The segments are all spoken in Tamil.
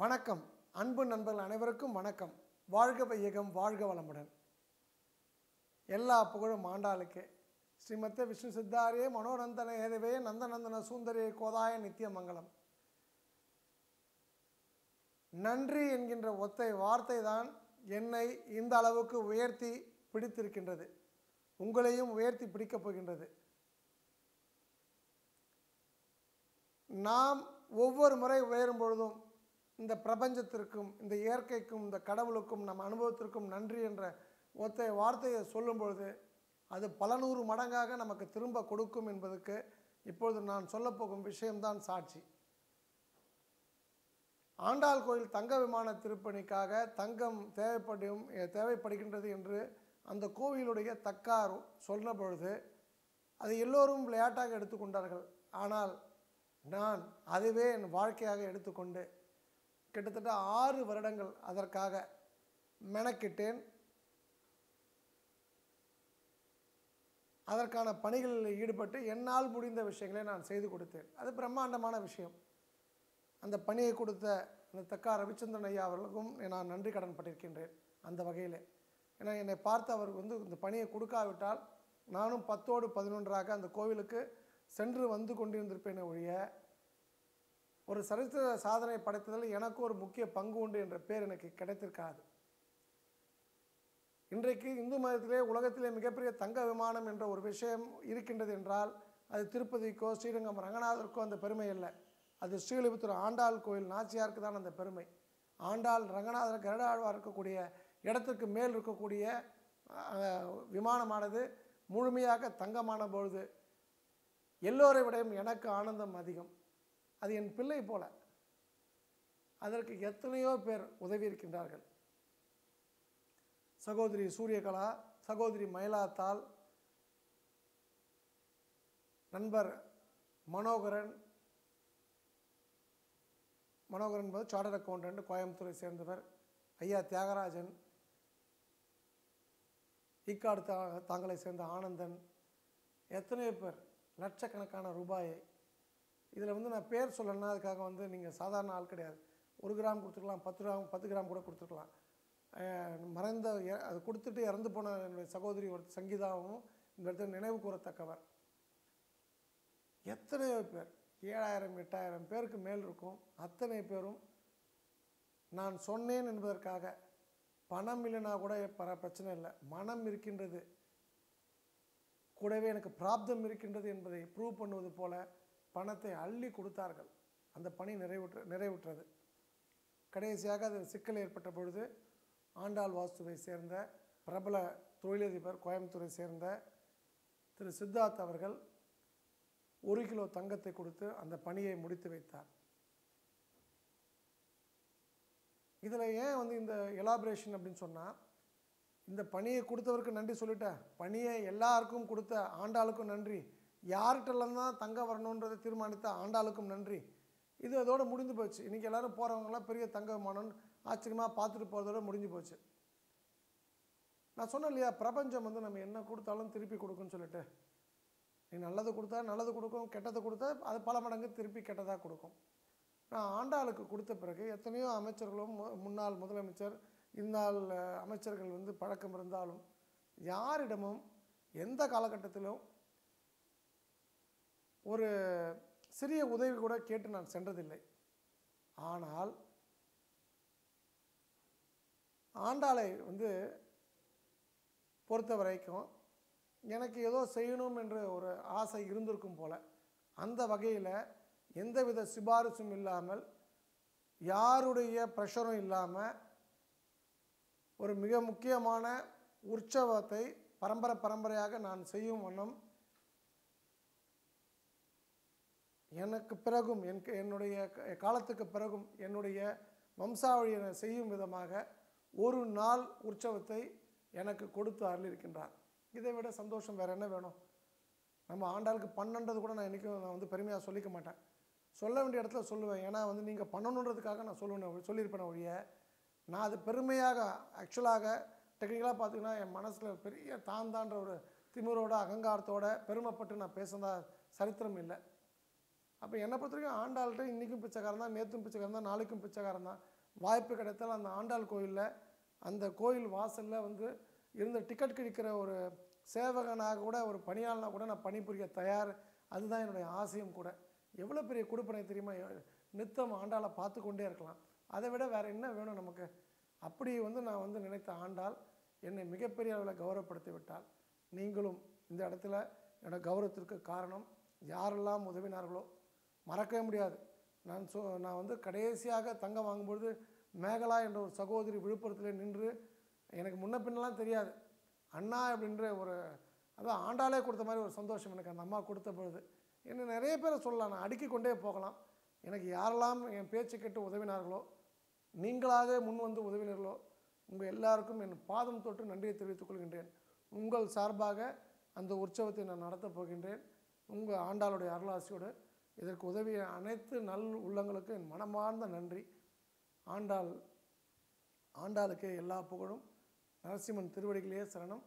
வணக்கம். அன்பு நண்பர்கள் அனைவருக்கும் வணக்கம். வாழ்க வையகம் வாழ்க வளமுடன். எல்லா புகழும் ஆண்டாளுக்கே. ஸ்ரீமத்த விஷ்ணு சித்தாரே மனோரந்தன ஏதவே நந்தநந்தன சூந்தரே கோதாய நித்திய மங்கலம் நன்றி என்கின்ற ஒத்தை வார்த்தை தான் என்னை இந்த அளவுக்கு உயர்த்தி பிடித்திருக்கின்றது. உங்களையும் உயர்த்தி பிடிக்கப் போகின்றது. நாம் ஒவ்வொரு முறை உயரும் பொழுதும் இந்த பிரபஞ்சத்திற்கும் இந்த இயற்கைக்கும் இந்த கடவுளுக்கும் நம் அனுபவத்திற்கும் நன்றி என்ற ஒத்த வார்த்தையை சொல்லும் பொழுது அது பல நூறு மடங்காக நமக்கு திரும்ப கொடுக்கும் என்பதற்கு இப்பொழுது நான் சொல்லப்போகும் விஷயம்தான் சாட்சி. ஆண்டாள் கோயில் தங்க விமான திருப்பணிக்காக தங்கம் தேவைப்படும் தேவைப்படுகின்றது என்று அந்த கோவிலுடைய தக்கார் சொன்ன பொழுது அதை எல்லோரும் விளையாட்டாக எடுத்துக்கொண்டார்கள். ஆனால் நான் அதுவே என் வாழ்க்கையாக எடுத்துக்கொண்டு கிட்டத்தட்ட ஆறு வருடங்கள் அதற்காக மெனக்கிட்டேன். அதற்கான பணிகளில் ஈடுபட்டு என்னால் முடிந்த விஷயங்களை நான் செய்து கொடுத்தேன். அது பிரம்மாண்டமான விஷயம். அந்த பணியை கொடுத்த அந்த தக்கா ரவிச்சந்திரன் ஐயா அவர்களுக்கும் நான் நன்றி கடன் பட்டிருக்கின்றேன் அந்த வகையில். ஏன்னா என்னை பார்த்து அவருக்கு வந்து இந்த பணியை கொடுக்காவிட்டால் நானும் பத்தோடு பதினொன்றாக அந்த கோவிலுக்கு சென்று வந்து கொண்டிருந்திருப்பேனே ஒழிய ஒரு சரித்திர சாதனை படைத்ததில் எனக்கு ஒரு முக்கிய பங்கு உண்டு என்ற பேர் எனக்கு கிடைத்திருக்காது. இன்றைக்கு இந்து மதத்திலே உலகத்திலே மிகப்பெரிய தங்க விமானம் என்ற ஒரு விஷயம் இருக்கின்றது என்றால் அது திருப்பதிக்கோ ஸ்ரீரங்கம் ரங்கநாதருக்கோ அந்த பெருமை இல்லை அது ஸ்ரீலிபுத்தூர் ஆண்டாள் கோயில் நாச்சியாருக்கு தான் அந்த பெருமை. ஆண்டாள் ரங்கநாதர் கருடாழ்வார் இருக்கக்கூடிய இடத்துக்கு மேல் இருக்கக்கூடிய விமானமானது முழுமையாக தங்கமான பொழுது எல்லோரை விடையும் எனக்கு ஆனந்தம் அதிகம். அது என் பிள்ளை போல. அதற்கு எத்தனையோ பேர் உதவி இருக்கின்றார்கள். சகோதரி சூரியகலா சகோதரி மயிலாத்தாள் நண்பர் மனோகரன் மனோகரன் என்பது சார்டர் அக்கௌண்டன்ட் கோயம்புத்தூரை சேர்ந்தவர் ஐயா தியாகராஜன் ஈக்காடு தா தாங்களை சேர்ந்த ஆனந்தன் எத்தனையோ பேர் லட்சக்கணக்கான ரூபாயை இதில் வந்து நான் பேர் சொல்லலைன்னா அதுக்காக வந்து நீங்கள் சாதாரண ஆள் கிடையாது. ஒரு கிராம் கொடுத்துருக்கலாம் பத்து கிராம் பத்து கிராம் கூட கொடுத்துருக்கலாம். மறைந்த அது கொடுத்துட்டு இறந்து போன என்னுடைய சகோதரி ஒரு சங்கீதாவும் இந்த இடத்துல நினைவு கூறத்தக்கவர். எத்தனையோ பேர் ஏழாயிரம் எட்டாயிரம் பேருக்கு மேல் இருக்கும். அத்தனை பேரும் நான் சொன்னேன் என்பதற்காக பணம் இல்லைனா கூட பர பிரச்சனை இல்லை. மனம் இருக்கின்றது. கூடவே எனக்கு பிராப்தம் இருக்கின்றது என்பதை ப்ரூவ் பண்ணுவது போல பணத்தை அள்ளி கொடுத்தார்கள். அந்த பணி நிறைவுற்ற நிறைவுற்றது. கடைசியாக அதில் சிக்கல் ஏற்பட்ட பொழுது ஆண்டாள் வாஸ்துவை சேர்ந்த பிரபல தொழிலதிபர் கோயம்புத்தூரை சேர்ந்த திரு சித்தார்த் அவர்கள் ஒரு கிலோ தங்கத்தை கொடுத்து அந்த பணியை முடித்து வைத்தார். இதில் ஏன் வந்து இந்த எலாபரேஷன் அப்படின்னு சொன்னால் இந்த பணியை கொடுத்தவருக்கு நன்றி சொல்லிட்டேன். பணியை எல்லாருக்கும் கொடுத்த ஆண்டாளுக்கும் நன்றி. யார்கிட்டலாம் தான் தங்க வரணுன்றதை தீர்மானித்த ஆண்டாளுக்கும் நன்றி. இது அதோடு முடிந்து போச்சு. இன்றைக்கி எல்லாரும் போகிறவங்களாம் பெரிய தங்க விமானம் ஆச்சரியமாக பார்த்துட்டு போகிறதோட முடிஞ்சு போச்சு. நான் சொன்னேன் இல்லையா பிரபஞ்சம் வந்து நம்ம என்ன கொடுத்தாலும் திருப்பி கொடுக்குன்னு சொல்லிட்டு. நீ நல்லது கொடுத்தா நல்லது கொடுக்கும் கெட்டதை கொடுத்தா அது பல மடங்கு திருப்பி கெட்டதாக கொடுக்கும். நான் ஆண்டாளுக்கு கொடுத்த பிறகு எத்தனையோ அமைச்சர்களும் மு- முன்னாள் முதலமைச்சர் இந்நாள் அமைச்சர்கள் வந்து பழக்கம் இருந்தாலும் யாரிடமும் எந்த காலகட்டத்திலும் ஒரு சிறிய உதவி கூட கேட்டு நான் சென்றதில்லை. ஆனால் ஆண்டாளை வந்து பொறுத்த வரைக்கும் எனக்கு ஏதோ செய்யணும் என்ற ஒரு ஆசை இருந்திருக்கும் போல அந்த வகையில் எந்தவித சிபாரிசும் இல்லாமல் யாருடைய ப்ரெஷரும் இல்லாமல் ஒரு மிக முக்கியமான உற்சவத்தை பரம்பரை பரம்பரையாக நான் செய்யும் வண்ணம் எனக்கு பிறகும் என் என்னுடைய காலத்துக்கு பிறகும் என்னுடைய வம்சாவழியினை செய்யும் விதமாக ஒரு நாள் உற்சவத்தை எனக்கு கொடுத்து அருளிருக்கின்றார் இதை விட சந்தோஷம் வேறு என்ன வேணும்? நம்ம ஆண்டாளுக்கு பண்ணன்றது கூட நான் என்றைக்கும் நான் வந்து பெருமையாக சொல்லிக்க மாட்டேன். சொல்ல வேண்டிய இடத்துல சொல்லுவேன். ஏன்னா வந்து நீங்கள் பண்ணணுன்றதுக்காக நான் சொல்லுவேன் சொல்லியிருப்பேன் ஒழிய நான் அது பெருமையாக ஆக்சுவலாக டெக்னிக்கலாக பார்த்தீங்கன்னா என் மனசில் பெரிய தாந்தான்ற ஒரு திமிரோட அகங்காரத்தோட பெருமைப்பட்டு நான் பேசுனதா சரித்திரம் இல்லை. அப்போ என்னை பொறுத்த வரைக்கும் ஆண்டாள்கிட்ட இன்றைக்கும் பிச்சைக்காரன் தான் நேற்றும் பிச்சைக்காரன் தான் நாளைக்கும் பிச்சைக்காரன் தான். வாய்ப்பு கிடைத்தால் அந்த ஆண்டாள் கோயிலில் அந்த கோயில் வாசலில் வந்து இருந்த டிக்கெட் கிடைக்கிற ஒரு சேவகனாக கூட ஒரு பணியாளனாக கூட நான் பணிபுரிய தயார். அதுதான் என்னுடைய ஆசையும் கூட. எவ்வளோ பெரிய கொடுப்பனை தெரியுமா? நித்தம் ஆண்டாளை பார்த்து கொண்டே இருக்கலாம். அதை விட வேறு என்ன வேணும் நமக்கு? அப்படி வந்து நான் வந்து நினைத்த ஆண்டாள் என்னை மிகப்பெரிய அளவில் கௌரவப்படுத்தி விட்டால் நீங்களும் இந்த இடத்துல என்னோடய கௌரவத்திற்கு காரணம் யாரெல்லாம் உதவினார்களோ மறக்கவே முடியாது. நான் சொ நான் வந்து கடைசியாக தங்கம் வாங்கும்பொழுது மேகலா என்ற ஒரு சகோதரி விழுப்புரத்தில் நின்று எனக்கு முன்ன பின்னெல்லாம் தெரியாது. அண்ணா அப்படின்ற ஒரு அதான் ஆண்டாளே கொடுத்த மாதிரி ஒரு சந்தோஷம் எனக்கு அந்த அம்மா கொடுத்த பொழுது. என்ன நிறைய பேரை சொல்லலாம். நான் அடுக்கி கொண்டே போகலாம். எனக்கு யாரெல்லாம் என் பேச்சு கேட்டு உதவினார்களோ நீங்களாக முன் வந்து உதவினர்களோ உங்கள் எல்லாருக்கும் என் பாதம் தொட்டு நன்றியை தெரிவித்துக் கொள்கின்றேன். உங்கள் சார்பாக அந்த உற்சவத்தை நான் நடத்தப் போகின்றேன். உங்கள் ஆண்டாளுடைய அருளாசியோடு இதற்கு உதவிய அனைத்து நல் உள்ளங்களுக்கும் என் மனமார்ந்த நன்றி. ஆண்டாள் ஆண்டாளுக்கே எல்லா புகழும். நரசிம்மன் திருவடிகளே சரணம்.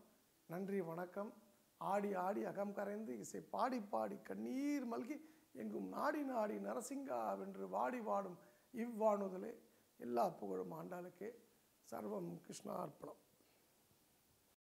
நன்றி வணக்கம். ஆடி ஆடி அகம் கரைந்து இசை பாடி பாடி கண்ணீர் மல்கி எங்கும் நாடி நாடி நரசிங்கா வென்று வாடி வாடும் இவ்வாணுதலே எல்லா புகழும் ஆண்டாளுக்கே. சர்வம் கிருஷ்ணார்ப்பணம்.